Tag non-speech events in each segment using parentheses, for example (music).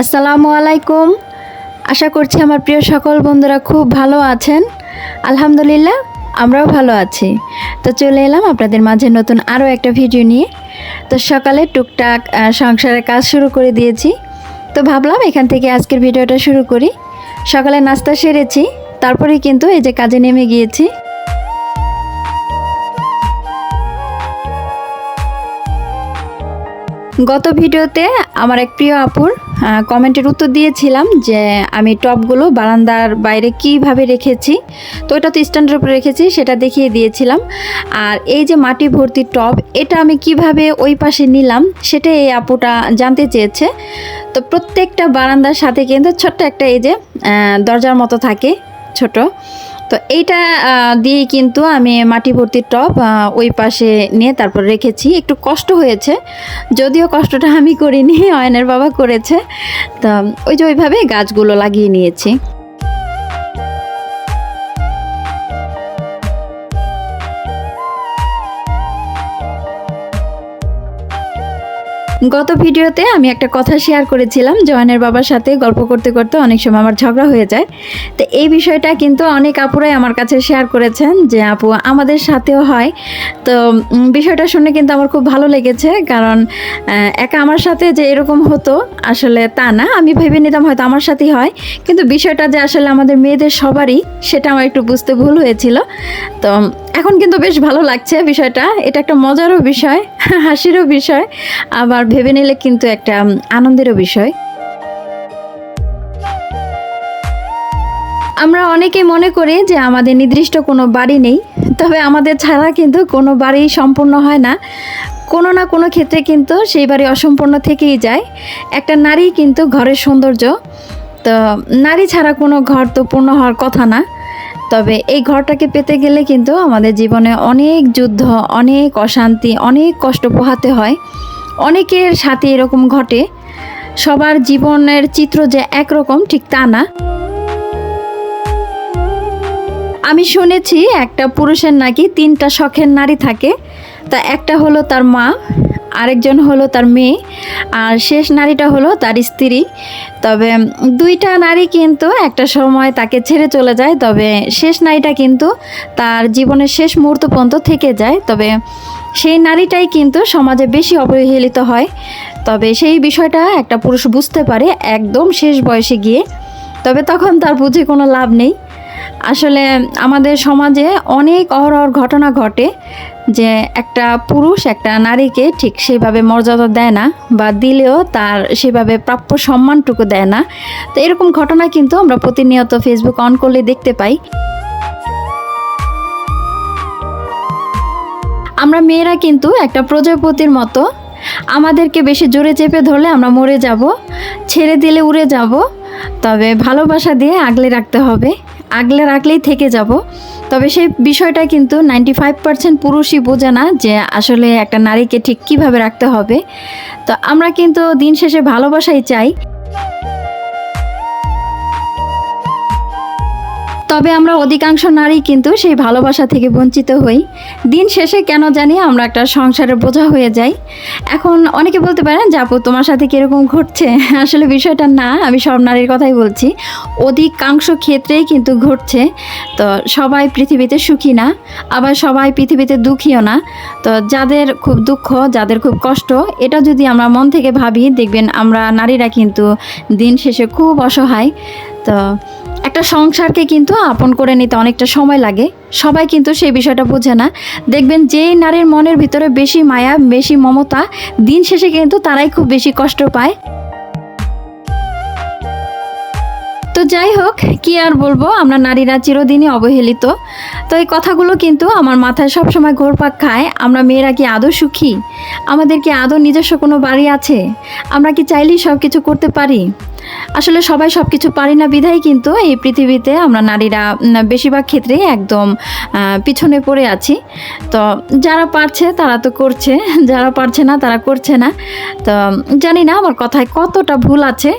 আসসালামু আলাইকুম। আশা করছি আমার প্রিয় সকল বন্ধুরা খুব ভালো আছেন। আলহামদুলিল্লাহ, আমরাও ভালো আছি। তো চলে এলাম আপনাদের মাঝে নতুন আরও একটা ভিডিও নিয়ে। তো সকালে টুকটাক সংসারের কাজ শুরু করে দিয়েছি। তো ভাবলাম এখান থেকে আজকের ভিডিওটা শুরু করি। সকালে নাস্তা সেরেছি তারপরে কিন্তু এই যে কাজে নেমে গিয়েছি। গত ভিডিওতে আমার এক প্রিয় আপুর কমেন্টের উত্তর দিয়েছিলাম যে আমি টপগুলো বারান্দার বাইরে কীভাবে রেখেছি। তো এটা তো স্ট্যান্ডের উপরে রেখেছি, সেটা দেখিয়ে দিয়েছিলাম। আর এই যে মাটি ভর্তি টব এটা আমি কীভাবে ওই পাশে নিলাম সেটা এই আপুটা জানতে চেয়েছে। তো প্রত্যেকটা বারান্দার সাথে কিন্তু ছোট্ট একটা এই যে দরজার মতো থাকে, ছোট। তো এইটা দিয়ে কিন্তু আমি মাটি ভর্তি টপ ওই পাশে নিয়ে তারপর রেখেছি। একটু কষ্ট হয়েছে, যদিও কষ্টটা আমি করিনি, অয়নের বাবা করেছে। তো ওই যে ওইভাবে গাছগুলো লাগিয়ে নিয়েছি। গত ভিডিওতে আমি একটা কথা শেয়ার করেছিলাম, জয়নের বাবার সাথে গল্প করতে করতে অনেক সময় আমার ঝগড়া হয়ে যায়। তো এই বিষয়টা কিন্তু অনেক আপুরাই আমার কাছে শেয়ার করেছেন যে, আপু, আমাদের সাথেও হয়। তো বিষয়টা শুনে কিন্তু আমার খুব ভালো লেগেছে, কারণ একা আমার সাথে যে এরকম হতো আসলে তা না। আমি ভেবে নিতাম হয়তো আমার সাথেই হয়, কিন্তু বিষয়টা যে আসলে আমাদের মেয়েদের সবারই, সেটা আমার একটু বুঝতে ভুল হয়েছিল। তো এখন কিন্তু বেশ ভালো লাগছে বিষয়টা। এটা একটা মজারও বিষয়, (laughs) হাসিরও বিষয়, আবার ভেবে নিলে কিন্তু একটা আনন্দেরও বিষয়। আমরা অনেকে মনে করি যে আমাদের নির্দিষ্ট কোনো বাড়ি নেই, তবে আমাদের ছাড়া কিন্তু কোনো বাড়ি সম্পূর্ণ হয় না। কোনো না কোনো ক্ষেত্রে কিন্তু সেই বাড়ি অসম্পূর্ণ থেকেই যায়। একটা নারী কিন্তু ঘরের সৌন্দর্য, তো নারী ছাড়া কোনো ঘর তো পূর্ণ হওয়ার কথা না। তবে এই ঘরটাকে পেতে গেলে কিন্তু আমাদের জীবনে অনেক যুদ্ধ, অনেক অশান্তি, অনেক কষ্ট পোহাতে হয়। অনেকের সাথে এরকম ঘটে। সবার জীবনের চিত্র যে একরকম, ঠিক তা না। আমি শুনেছি একটা পুরুষের নাকি তিনটা শখের নারী থাকে। তা একটা হলো তার মা আরেকজন হলো তার মেয়ে, আর শেষ নারীটা হলো তার স্ত্রী। তবে দুইটা নারী কিন্তু একটা সময় তাকে ছেড়ে চলে যায়, তবে শেষ নারীটা কিন্তু তার জীবনের শেষ মুহূর্ত পর্যন্ত থেকে যায়। তবে সেই নারীটাই কিন্তু সমাজে বেশি অবহেলিত হয়। তবে সেই বিষয়টা একটা পুরুষ বুঝতে পারে একদম শেষ বয়সে গিয়ে। তবে তখন তার বুঝে কোনো লাভ নেই। আসলে আমাদের সমাজে অনেক অহরহর ঘটনা ঘটে। যে একটা পুরুষ একটা নারীকে ঠিক সেভাবে মর্যাদা দেয় না বা দিলেও তার সেভাবে প্রাপ্য সম্মানটুকু দেয় না। তো এরকম ঘটনা কিন্তু আমরা প্রতিনিয়ত ফেসবুক অন করলে দেখতে পাই। আমরা মেয়েরা কিন্তু একটা প্রজাপতির মতো। আমাদেরকে বেশি জোরে চেপে ধরলে আমরা মরে যাব, ছেড়ে দিলে উড়ে যাব, তবে ভালোবাসা দিয়ে আগলে রাখতে হবে। আগলে রাখলেই থেকে যাব। তবে সেই বিষয়টা কিন্তু নাইনটি ফাইভ পার্সেন্ট পুরুষই বোঝে না যে আসলে একটা নারীকে ঠিক কীভাবে রাখতে হবে। তো আমরা কিন্তু দিন শেষে ভালোবাসাই চাই। তবে আমরা অধিকাংশ নারী কিন্তু সেই ভালোবাসা থেকে বঞ্চিত হই। দিন শেষে কেন জানি আমরা একটা সংসারের বোঝা হয়ে যাই। এখন অনেকে বলতে পারেন যে, আপু, তোমার সাথে কীরকম ঘটছে? (laughs) আসলে বিষয়টা না, আমি সব নারীর কথাই বলছি। অধিকাংশ ক্ষেত্রেই কিন্তু ঘটছে। তো সবাই পৃথিবীতে সুখী না, আবার সবাই পৃথিবীতে দুঃখীও না। তো যাদের খুব দুঃখ, যাদের খুব কষ্ট, এটা যদি আমরা মন থেকে ভাবি, দেখবেন আমরা নারীরা কিন্তু দিন শেষে খুব অসহায়। তো একটা সংসারকে কিন্তু আপন করে নিতে অনেকটা সময় লাগে। সবাই কিন্তু সেই বিষয়টা বোঝে না। দেখবেন যেই নারীর মনের ভিতরে বেশি মায়া, বেশি মমতা, দিন শেষে কিন্তু তারাই খুব বেশি কষ্ট পায়। তো যাই হোক, কি আর বলব? আমরা নারীরা চিরদিনই অবহেলিত। তো এই কথাগুলো কিন্তু আমার মাথায় সবসময় ঘোরপাক খায়। আমরা মেয়েরা কি আদৌ সুখী? আমাদের কি আদৌ নিজস্ব কোনো বাড়ি আছে? আমরা কি চাইলেই সব কিছু করতে পারি? আসলে সবাই সব কিছু পারি না বিধাই কিন্তু এই পৃথিবীতে আমরা নারীরা বেশিরভাগ ক্ষেত্রেই একদম পিছনে পড়ে আছি। তো যারা পারছে তারা তো করছে, যারা পারছে না তারা করছে না। তো জানি না আমার কথায় কতটা ভুল আছে।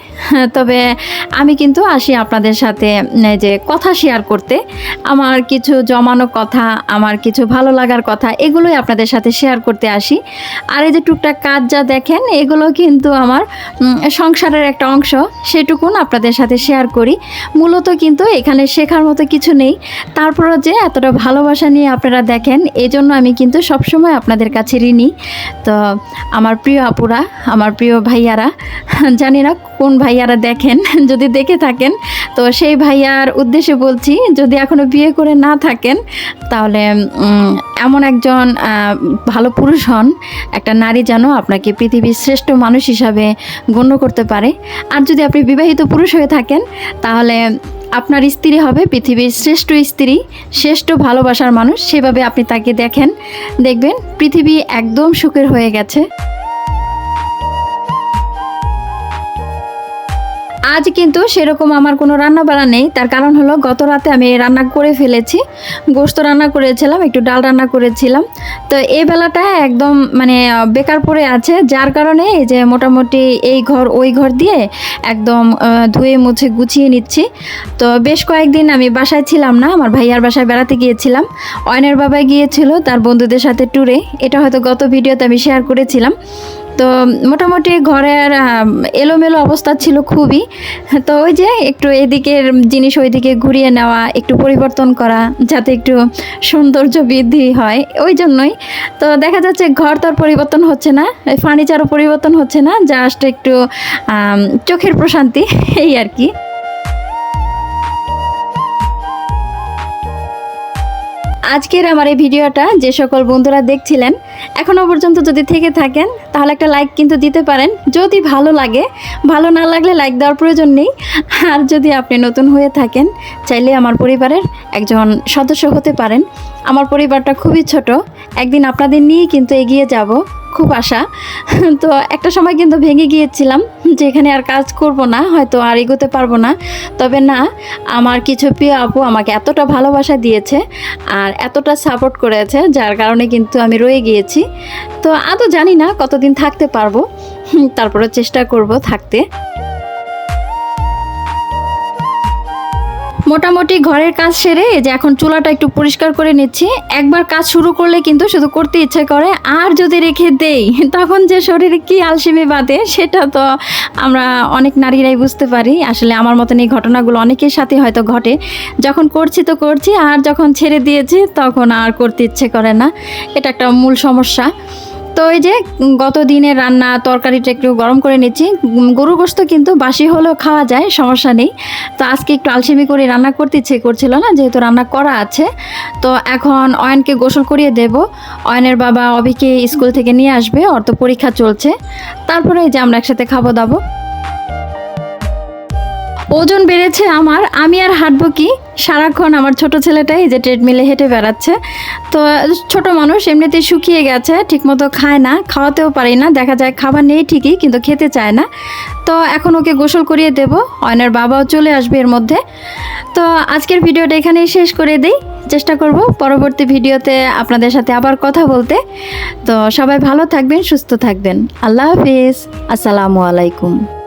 তবে আমি কিন্তু আসি আপনাদের সাথে যে কথা শেয়ার করতে। আমার কিছু জমানো কথা, আমার কিছু ভালো লাগার কথা, এগুলোই আপনাদের সাথে শেয়ার করতে আসি। আর এই যে টুকটাক কাজ যা দেখেন, এগুলো কিন্তু আমার সংসারের একটা অংশ, সেটুকুন আপনাদের সাথে শেয়ার করি। মূলত কিন্তু এখানে শেখার মতো কিছু নেই। তারপরও যে এতটা ভালোবাসা নিয়ে আপনারা দেখেন এই জন্য আমি কিন্তু সবসময় আপনাদের কাছে ঋণী। তো, আমার প্রিয় আপুরা, আমার প্রিয় ভাইয়ারা, জানি না কোন ভাইয়ারা দেখেন, (laughs) যদি দেখে থাকেন, তো সেই ভাইয়ার উদ্দেশ্যে বলছি, যদি এখনও বিয়ে করে না থাকেন, তাহলে এমন একজন ভালো পুরুষ হন, একটা নারী যেন আপনাকে পৃথিবীর শ্রেষ্ঠ মানুষ হিসাবে গণ্য করতে পারে। আর যদি আপনি বিবাহিত পুরুষ হয়ে থাকেন, তাহলে আপনার স্ত্রী হবে পৃথিবীর শ্রেষ্ঠ স্ত্রী, শ্রেষ্ঠ ভালোবাসার মানুষ, সেভাবে আপনি তাকে দেখেন। দেখবেন পৃথিবী একদম সুখের হয়ে গেছে। আজ কিন্তু সেরকম আমার কোনো রান্না বাড়া নেই। তার কারণ হলো, গত রাতে আমি রান্না করে ফেলেছি। গোস্ত রান্না করেছিলাম, একটু ডাল রান্না করেছিলাম। তো এই বেলাটা একদম মানে বেকার পড়ে আছে। যার কারণে এই যে মোটামুটি এই ঘর, ওই ঘর দিয়ে একদম ধুয়ে মুছে গুছিয়ে নিচ্ছি। তো বেশ কয়েকদিন আমি বাসায় ছিলাম না, আমার ভাইয়ার বাসায় বেড়াতে গিয়েছিলাম। অয়নের বাবা গিয়েছিল তার বন্ধুদের সাথে ট্যুরে এটা হয়তো গত ভিডিওতে আমি শেয়ার করেছিলাম। তো মোটামুটি ঘরের এলোমেলো অবস্থা ছিল খুবই। তো ওই যে একটু এদিকের জিনিস ওইদিকে ঘুরিয়ে নেওয়া, একটু পরিবর্তন করা, যাতে একটু সৌন্দর্য বৃদ্ধি হয়, ওই জন্যই। তো দেখা যাচ্ছে ঘর তো আর পরিবর্তন হচ্ছে না ফার্নিচারও পরিবর্তন হচ্ছে না জাস্ট একটু চোখের প্রশান্তি, এই আর কি। আজকের আমার এই ভিডিওটা যে সকল বন্ধুরা দেখছিলেন, এখনও পর্যন্ত যদি থেকে থাকেন, তাহলে একটা লাইক কিন্তু দিতে পারেন। যদি ভালো লাগে, ভালো না লাগলে লাইক দেওয়ার প্রয়োজন নেই। আর যদি আপনি নতুন হয়ে থাকেন, চাইলে আমার পরিবারের একজন সদস্য হতে পারেন। আমার পরিবারটা খুবই ছোট, একদিন আপনাদের নিয়ে কিন্তু এগিয়ে যাব। খুব আশা। তো একটা সময় কিন্তু ভেঙে গিয়েছিলাম যে এখানে আর কাজ করব না, হয়তো আর এগোতে পারব না। তবে না, আমার কিছু প্রিয় আপু আমাকে এতটা ভালোবাসা দিয়েছে আর এতটা সাপোর্ট করেছে, যার কারণে কিন্তু আমি রয়ে গিয়েছি। তো আদৌ জানি না কতদিন থাকতে পারব। তারপরে চেষ্টা করব থাকতে। মোটামুটি ঘরের কাজ সেরে যে এখন চুলাটা একটু পরিষ্কার করে নিচ্ছি। একবার কাজ শুরু করলে কিন্তু শুধু করতে ইচ্ছে করে, আর যদি রেখে দেই, (laughs) তখন যে শরীরে কি আলসেমি বাঁধে সেটা তো আমরা অনেক নারীরাই বুঝতে পারি। আসলে আমার মতন এই ঘটনাগুলো অনেকের সাথে হয়তো ঘটে। যখন করছি তো করছি, আর যখন ছেড়ে দিয়েছি, তখন আর করতে ইচ্ছে করে না। এটা একটা মূল সমস্যা। তো ওই যে গত দিনের রান্না তরকারিটা একটু গরম করে নিচ্ছি। গরুর গরু গোস্ত কিন্তু বাসি হলেও খাওয়া যায়, সমস্যা নেই। তো আজকে একটু আলসেমি করে রান্না করতে ইচ্ছে করছিল না, যেহেতু রান্না করা আছে। তো এখন অয়নকে গোসল করিয়ে দেব। অয়নের বাবা অভিকে স্কুল থেকে নিয়ে আসবে অর্থ পরীক্ষা চলছে। তারপরে যে আমরা একসাথে খাব দাবো ওজন বেড়েছে আমার, আমি আর হাঁটবো কি? সারাক্ষণ আমার ছোট ছেলেটাই যে ট্রেডমিলে হেঁটে বেড়াচ্ছে। তো ছোট মানুষ এমনিতেই শুকিয়ে গেছে, ঠিকমতো খায় না, খাওয়াতেও পারি না। দেখা যায় খাবার নেই ঠিকই, কিন্তু খেতে চায় না। তো এখন ওকে গোসল করিয়ে দেব, অয়নের বাবাও চলে আসবে এর মধ্যে। তো আজকের ভিডিওটা এখানেই শেষ করে দিই। চেষ্টা করব পরবর্তী ভিডিওতে আপনাদের সাথে আবার কথা বলতে। তো সবাই ভালো থাকবেন, সুস্থ থাকবেন। আল্লাহ হাফিজ। আসসালামু আলাইকুম।